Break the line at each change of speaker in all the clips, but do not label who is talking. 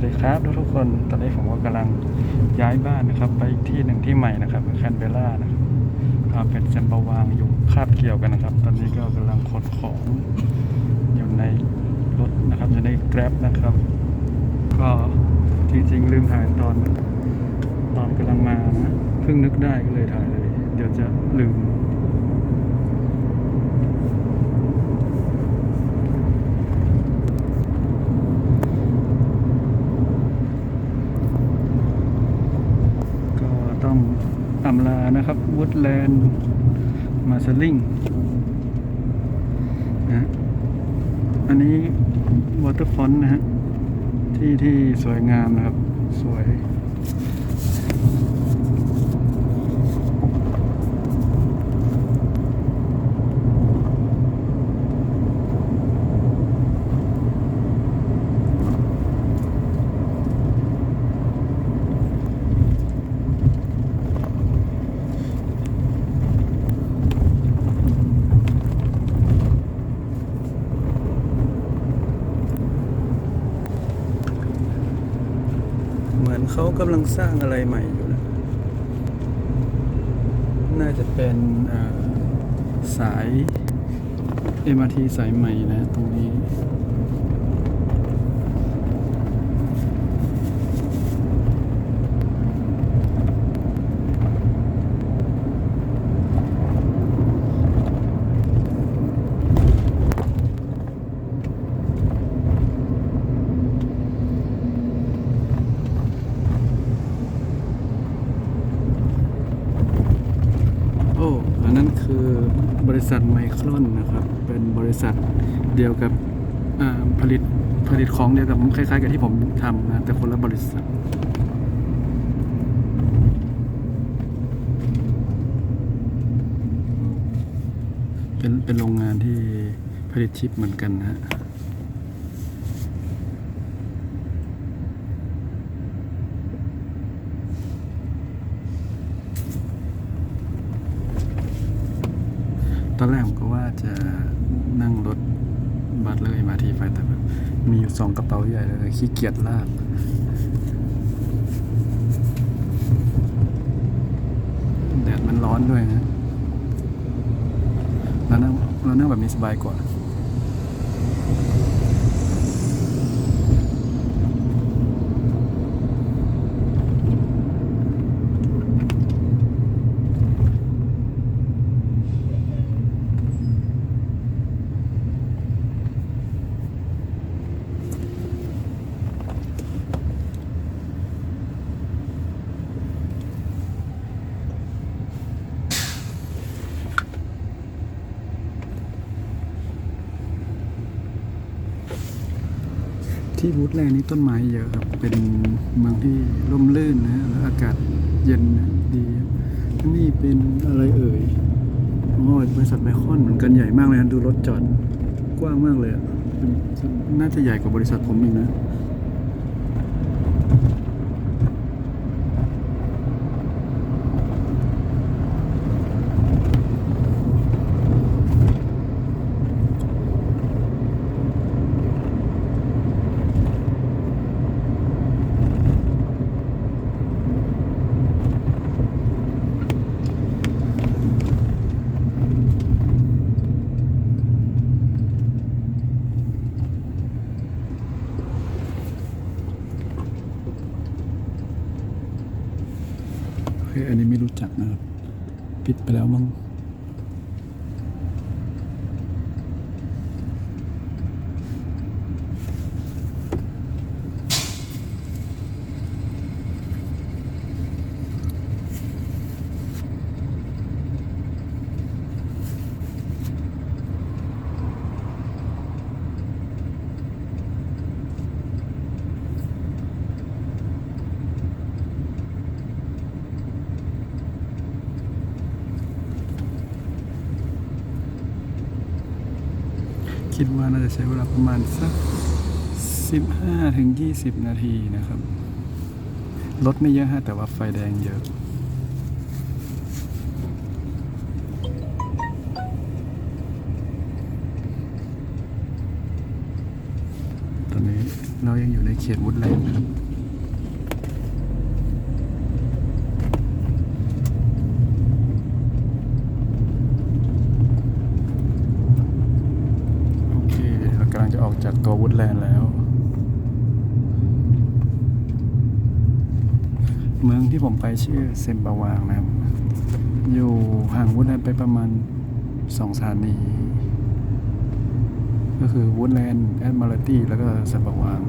วัสดีครับทุกๆคน ตอนนี้ผมก็กำลังย้ายบ้านนะครับ ไปอีกที่หนึ่งที่ใหม่นะครับแคนเบรานะครับเป็นแซมบาวางอยู่คาบเกี่ยวกันนะครับ ตอนนี้ก็กำลังขนของอยู่ในรถนะครับอยู่ในแกร็บนะครับ ก็จริงๆ ลืมถ่ายตอนตอนกำลังมานะเพิ่งนึกได้ก็เลยถ่ายเลย เดี๋ยวจะลืม ก็ต้องอำลา นะครับวูดแลนด์มาสลิงนะอันนี้วอเตอร์ฟอนนะฮะที่ที่สวยงามนะครับ สวย กำลังสร้างอะไรใหม่อยู่นะ น่าจะเป็นเอ่อสาย MRT สายใหม่นะ ตรงนี้ โอ้ อันนั้นคือบ ริษัทไมครอนนะครับ เป็นบริษัทเดียวกับอ่าผลิตผลิตของเดียวกับคล้ายๆ กับที่ผมทำนะแต่คนละบริษัทเป็นเป็นโรงงานที่ผลิตชิปเหมือนกันนะฮะ ตอนแรกผมก็ว่าจะนั่งรถบัสเลยมาทีไปแต่แบบมีอยู่สองกระเป๋าใหญ่เลยขี้เกียจลากแดดมันร้อนด้วยนะแล้วนั่งเรานั่งแบบนี้สบายกว่า ที่วูดแลนด์นี้ต้นไม้เยอะครับ เป็นเมืองที่ร่มรื่นนะฮะแล้วอากาศเย็นนะดีนี่เป็นอะไรเอ่ยโอ้บริษัทไมคอนเหมือนกันใหญ่มากเลยนะดูรถจอดกว้างมากเลย น่าจะใหญ่กว่าบริษัทผมอีกนะ โอเคอันนี้ไม่รู้จักนะครับ ปิดไปแล้วมั้ง คิดว่าน่าจะใช้เวลาประมาณสัก 15ถึง20 นาทีนะครับ รถไม่เยอะฮะแต่ว่าไฟแดงเยอะตอนนี้เรายังอยู่ในเขตวุฒแลนด์นะครับ โอเค เรากำลังจะออกจากตัววุฒแลนด์แล้ว เมืองที่ผมไป ชื่อเซมบาวางนะครับ อยู่ห่างวุฒแลนด์ไปประมาณสองสถานี ก็คือวุฒแลนด์แอดมาร์ตี้แล้วก็เซมบาวาง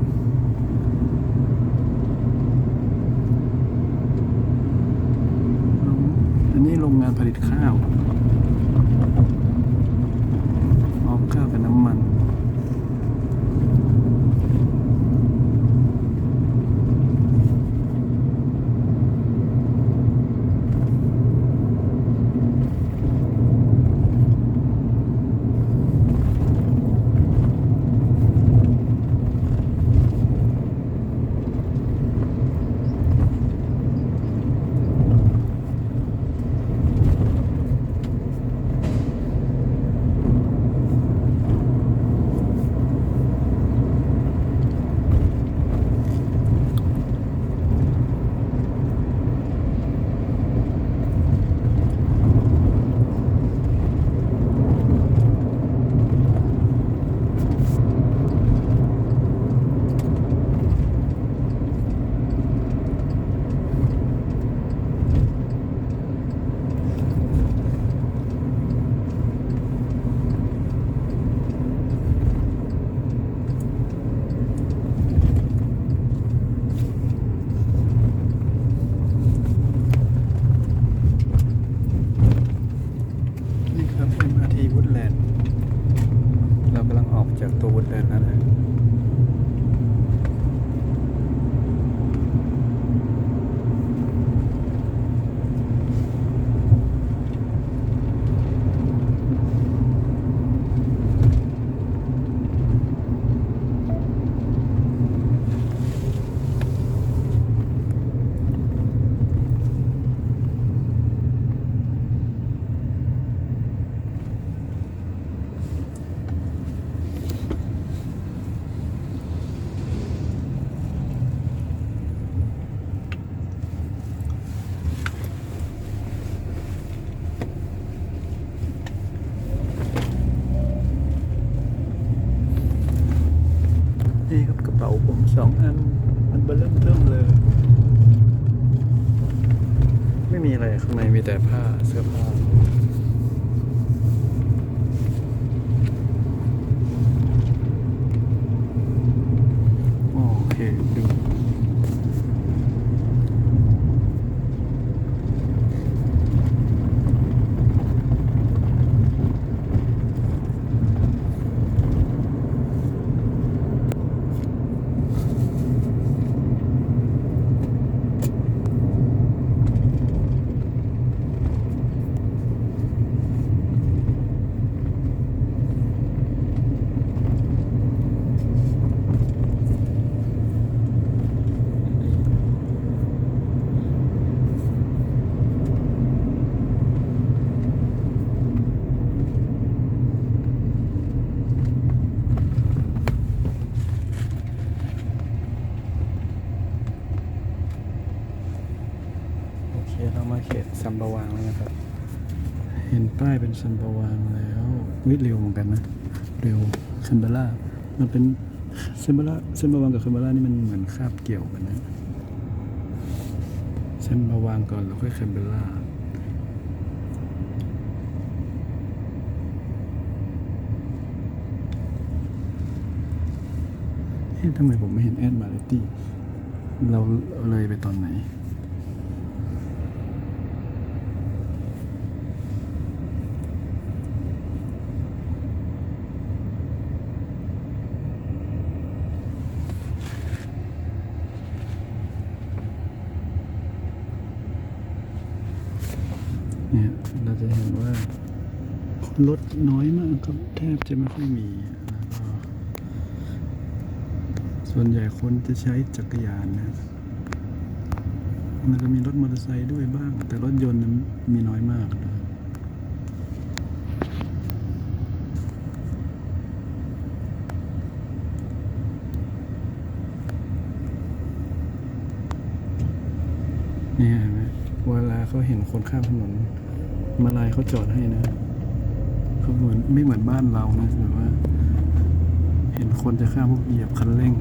อันนี้โรงงานผลิตข้าว นี่ครับกระเป๋าผมสองอัน มันเบลเริ่มเทิมเลย ไม่มีอะไรข้างในมีแต่ผ้าเสื้อผ้า โอเค ดู โอเค เรามาเขตซัมบาวางแล้วนะครับ เห็นป้ายเป็นซัมบาวางแล้ว วิเร็นกันนะ เร็วเคันเบล่ามันเป็นเซมบาร่าเซมบาวางกับเคันเบล่านี่มันเหมือนคาบเกี่ยวกันนะเซมบาวางก่อนแล้วค่อยเคันเบล่าเอ๊ะทำไมผมไม่เห็นแอดมาเลตี้เราเลยไปตอนไหน รถน้อยมากครับ แทบจะไม่ค่อยมี ส่วนใหญ่คนจะใช้จักรยานนะมันก็มีรถมอเตอร์ไซค์ด้วยบ้าง แต่รถยนต์มีน้อยมากเนี่เห็นไหมเวลาเขาเห็นคนข้ามถนนมาลายเขาจอดให้นะ เหมือนไม่เหมือนบ้านเรานะแบบว่า เห็นคนจะข้ามพวกเหยียบคันเร่ง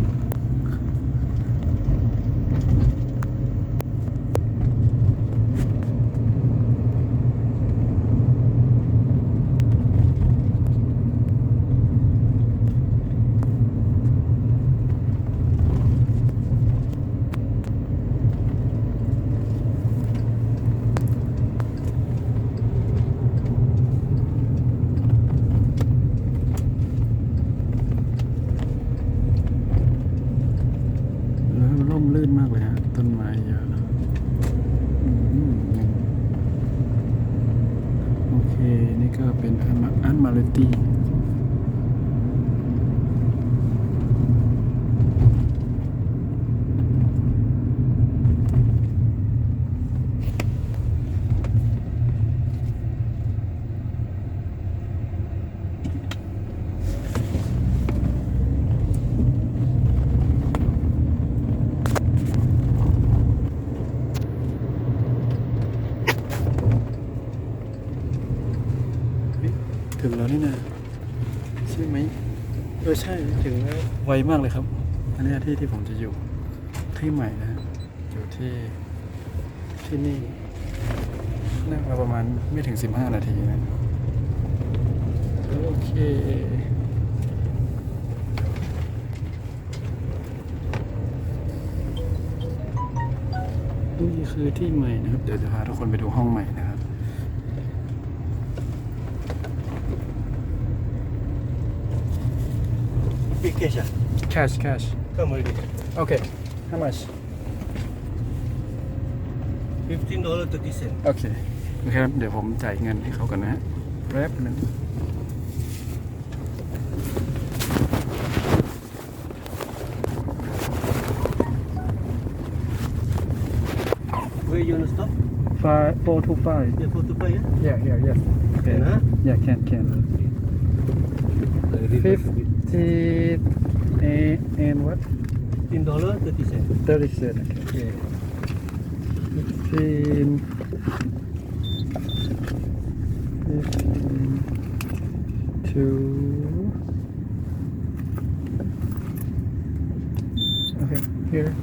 แล้วร่มรื่นมากเลยฮะ ต้นไม้เยอะอืมโอเค นี่ก็เป็นอันมาอันมาเลตี้ ถึงแล้ว นี่นะใช่ไหมเออใช่ถึงแล้วไวมากเลยครับ อันนี้ที่ที่ผมจะอยู่ที่ใหม่นะ อยู่ที่ที่นี่นั่งมาประมาณไม่ถึง 15 นาทีนะ โอเคนี่คือที่ใหม่นะครับ เดี๋ยวจะพาทุกคนไปดูห้องใหม่นะ ครับ
Big cash ah?
cash cash
Come already.
okay how much
Fifteen dollar thirty cent.
โอเคโอเคครับเดี๋ยวผมจ่ายเงินให้เขาก่อนนะฮะแป๊บนึง
Where you wanna stop?
five four two five
Yeah, four to five. Yeah.
yeah yeah yes okay
Can, huh?
yeah can can fifty and, eh, and what
In dollar thirty cent.
thirty cent okay
Yeah.
fifteen fifteen two okay here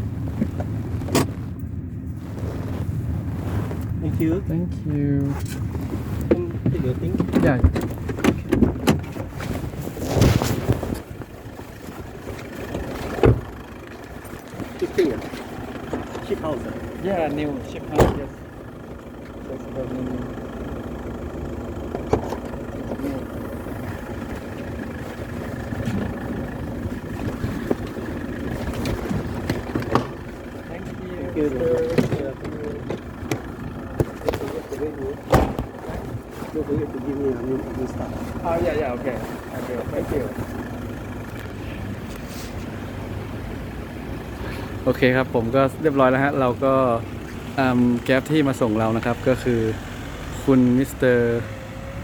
Thank you.
thank you
Come take your thing.
yeah
Big thing ah. Cheap house ah.
Yeah, new ship house, yes. That's the new. Thank you.
Thank you.
sir.
Yeah. Don't forget to give me a new, new stuff.
Oh, yeah, yeah, okay. Okay, thank you. โอเคครับผมก็เรียบร้อยแล้วฮะเราก็แก๊ปที่มาส่งเรานะครับ ก็คือคุณมิสเตอร์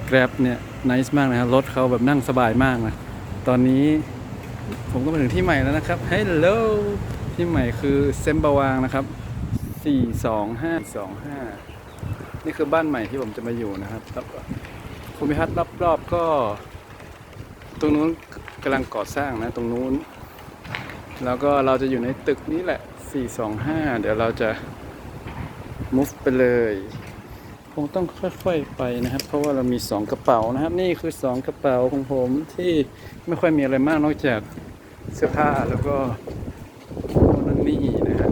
แกร็บเนี่ยนิสมากนะครับรถเขาแบบนั่งสบายมากนะ ตอนนี้ผมก็มาถึงที่ใหม่แล้วนะครับฮัลโหลที่ใหม่คือเซมบาวางนะครับ 42525 นี่คือบ้านใหม่ที่ผมจะมาอยู่นะครับแล้วก็ภูมิทัศน์รอบๆก็ ตรงนู้นกำลังก่อสร้างนะ ตรงนู้น แล้วก็เราจะอยู่ในตึกนี้แหละ 425 เดี๋ยวเราจะ move ไปเลย คงต้องค่อยๆไปนะครับ เพราะว่าเรามี 2 กระเป๋านะครับ นี่คือ 2 กระเป๋าของผมที่ไม่ค่อยมีอะไรมากนอกจากเสื้อผ้าแล้วก็โน่นนั่นนี่นะครับ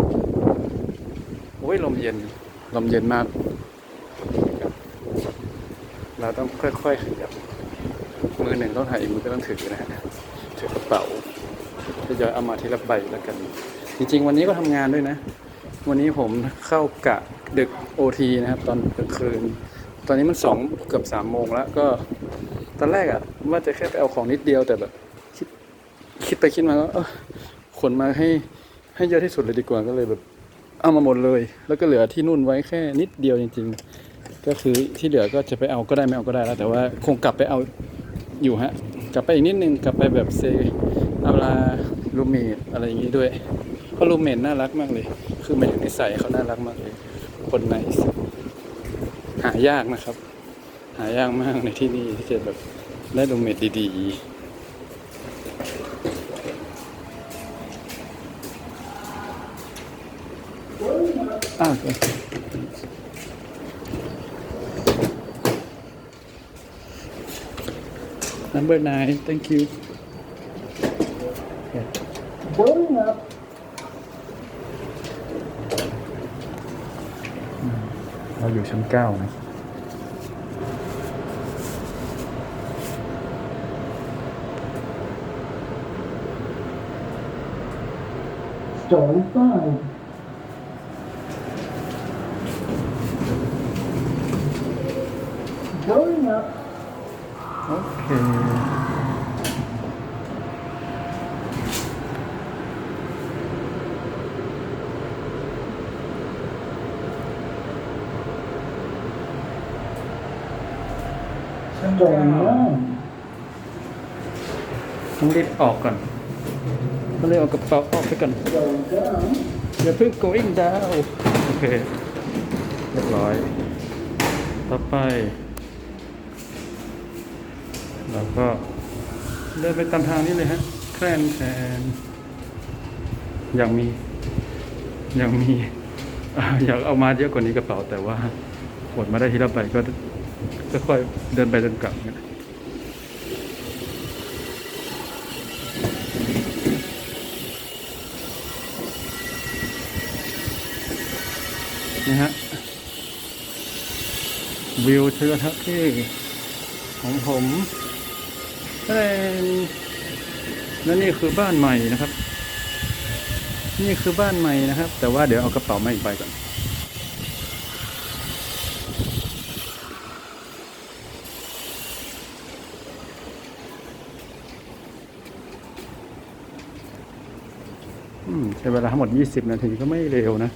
โอ้ยลมเย็น ลมเย็นมาก เราต้องค่อยๆขยับมือหนึ่งต้องถ่ายอีกมือก็ต้องถือนะฮะถือกระเป๋า ทยอยเอามาทีละใบแล้วกัน จริง ๆ วันนี้ก็ทำงานด้วยนะ วันนี้ผมเข้ากะดึกโอทีนะครับ ตอนกลางคืน ตอนนี้มันสองเกือบสามโมงแล้วก็ตอนแรกอะว่าจะแค่ไปเอาของนิดเดียวแต่แบบคิดคิดไปคิดมาก็ขนมาให้ให้เยอะที่สุดเลยดีกว่าก็เลยแบบเอามาหมดเลย แล้วก็เหลือที่นู่นไว้แค่นิดเดียวจริง ๆ ก็คือที่เหลือก็จะไปเอาก็ได้ไม่เอาก็ได้แล้ว แต่ว่าคงกลับไปเอาอยู่ฮะ กลับไปอีกนิดนึงกลับไปแบบเซอาลา ลูเมดอะไรอย่างงี้ด้วย เพราะลูเมดน่ารักมากเลย คือหมายถึงนิสัยเขาน่ารักมากเลย คนไหนหายากนะครับ หายากมากในที่นี่ที่จะแบบได้รูมเมทดีๆอะ number nine thank you
Going up.
เราอยู่ชั้นเก้านะ
Story five. Going up.
โอเค
Story nine.
ต้องรีบออกก่อนต้องรีบเอากระเป๋าออกไปก่อนอย่าเพิ่ง going down โอเค เรียบร้อย ต่อไปแล้วก็เดินไปตามทางนี้เลยฮะ แคลนแคลนอยากมีอยากมีอยากเอามาเยอะกว่านี้กระเป๋าแต่ว่าขวดมาได้ทีละใบก็ก็ค่อยเดินไปเดินกลับเนี่ย นะฮะ วิวเทือทักที่ของผมเป็นและนี่คือบ้านใหม่นะครับ นี่คือบ้านใหม่นะครับ แต่ว่าเดี๋ยวเอากระเป๋ามาอีกใบก่อนอืมใช้เวลาทั้งหมด 20 นาทีก็ไม่เร็วนะ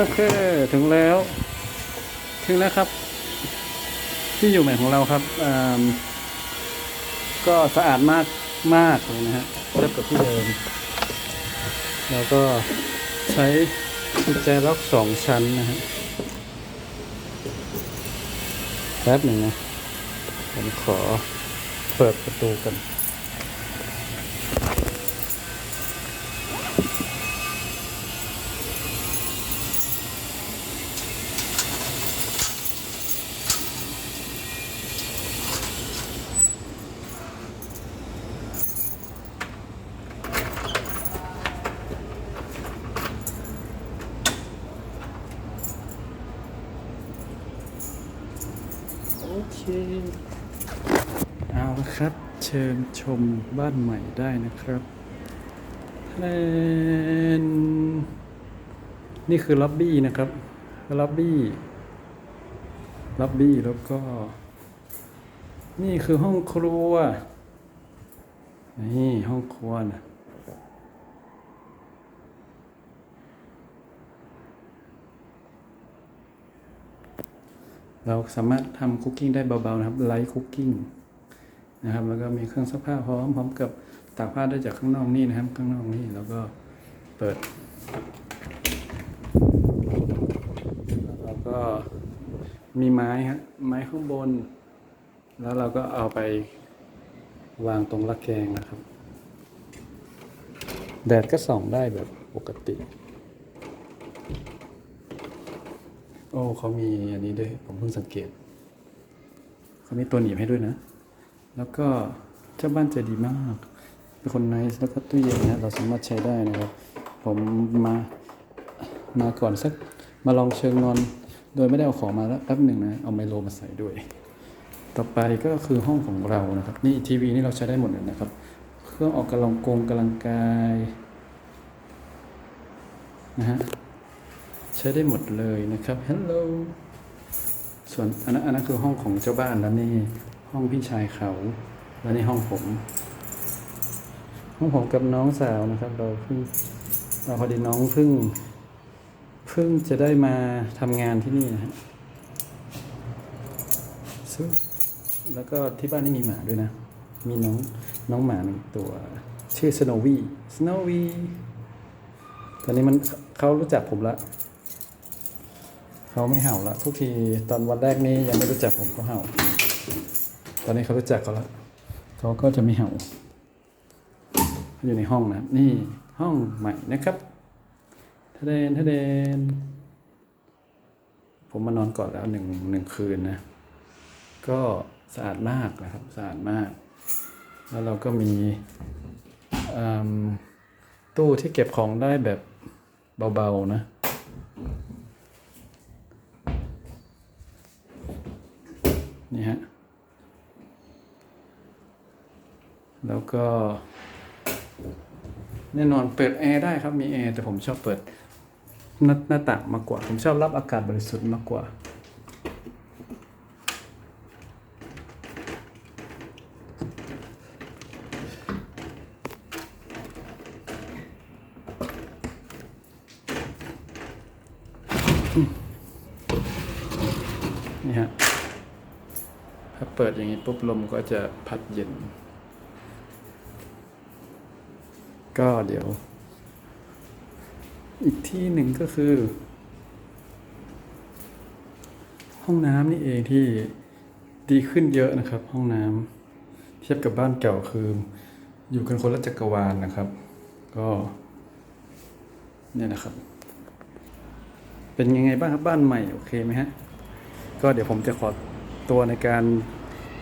โอเค ถึงแล้ว ถึงแล้วครับ ที่อยู่ใหม่ของเราครับอ่าก็สะอาดมากมากเลยนะฮะเทียบกับที่เดิม แล้วก็ใช้กุญแจล็อกสองชั้นนะฮะแป๊บหนึ่งนะ ผมขอเปิดประตูกัน โอเค เอาละครับ เชมบ้านใหม่ได้นะครับแทนนี่คือล็อบบี้นะครับล็อบบี้ล็อบบี้แล้วก็ นี่คือห้องครัว นี่ห้องครัวนะเราสามารถทำคุกกิ้งได้เบา ๆ นะครับไลท์คุกกิ้ง นะครับ แล้วก็มีเครื่องซักผ้าพร้อมพร้อมกับตากผ้าได้จากข้างนอกนี่นะครับ ข้างนอกนี่แล้วก็เปิดแล้วก็มีไม้ฮะไม้ข้างบน แล้วเราก็เอาไปวางตรงระแกงนะครับ แดดก็ส่องได้แบบปกติ โอ้เขามีอันนี้ด้วย ผมเพิ่งสังเกต เขามีตัวหนีบให้ด้วยนะ แล้วก็เจ้าบ้านใจดีมากเป็นคนไนส์แล้วก็ตู้เย็นนะเราสามารถใช้ได้นะครับ ผมมามาก่อนสักมาลองเชิงนอน โดยไม่ได้เอาของมาแล้วแป๊บหนึ่งนะเอาไมโลมาใส่ด้วย ต่อไปก็คือห้องของเรานะครับ นี่ทีวีนี่เราใช้ได้หมดเลยนะครับ เครื่องออกกำลังกงกำลังกายนะฮะใช้ได้หมดเลยนะครับฮัลโหลส่วนอันนั้นอันนั้นคือห้องของเจ้าบ้านแล้วนี่ ห้องพี่ชายเขา แล้วนี่ห้องผม ห้องผมกับน้องสาวนะครับ เราเพิ่งเราพอดีน้องเพิ่งเพิ่งจะได้มาทำงานที่นี่นะฮะซึ่งแล้วก็ที่บ้านนี่มีหมาด้วยนะ มีน้องน้องหมาหนึ่งตัว ชื่อสโนวีสโนวีตอนนี้มันเขารู้จักผมละเขาไม่เห่าละทุกทีตอนวันแรกนี่ยังไม่รู้จักผมก็เห่า อนนี้เขารู้จักเขาแล้วเขาก็จะไม่เห่าอยู่ในห้องนะนี่ห้องใหม่นะครับทะเดนทะเดนผมมานอนก่อนแล้วหนึ่งหนึ่งคืนนะ ก็สะอาดมากนะครับสะอาดมาก แล้วเราก็มีตู้ที่เก็บของได้แบบเบาๆนะนี่ฮะ แล้วก็ แน่นอนเปิดแอร์ได้ครับมีแอร์แต่ผมชอบเปิดหน้าหน้าต่างมากกว่า ผมชอบรับอากาศบริสุทธิ์มากกว่า นี่ฮะถ้าเปิดอย่างนี้ปุ๊บลมก็จะพัดเย็น ก็เดี๋ยว อีกที่หนึ่งก็คือ ห้องน้ำนี่เองที่ดีขึ้นเยอะนะครับ ห้องน้ำเทียบกับบ้านเก่าคือ อยู่กันคนละจักรวาลนะครับ ก็ เนี่ยนะครับ เป็นยังไงบ้างครับบ้านใหม่โอเคไหมฮะก็เดี๋ยวผมจะขอตัวในการ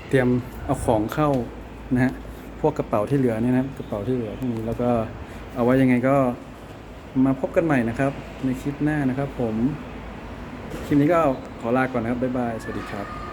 เตรียมเอาของเข้านะฮะ วกกระเป๋าที่เหลือเนี่ยนะกระเป๋าที่เหลือพวกนี้แล้วก็เอาไว้ยังไงก็มาพบกันใหม่นะครับ ในคลิปหน้านะครับผม คลิปนี้ก็ขอลาก่อนนะครับบ๊ายบาย สวัสดีครับ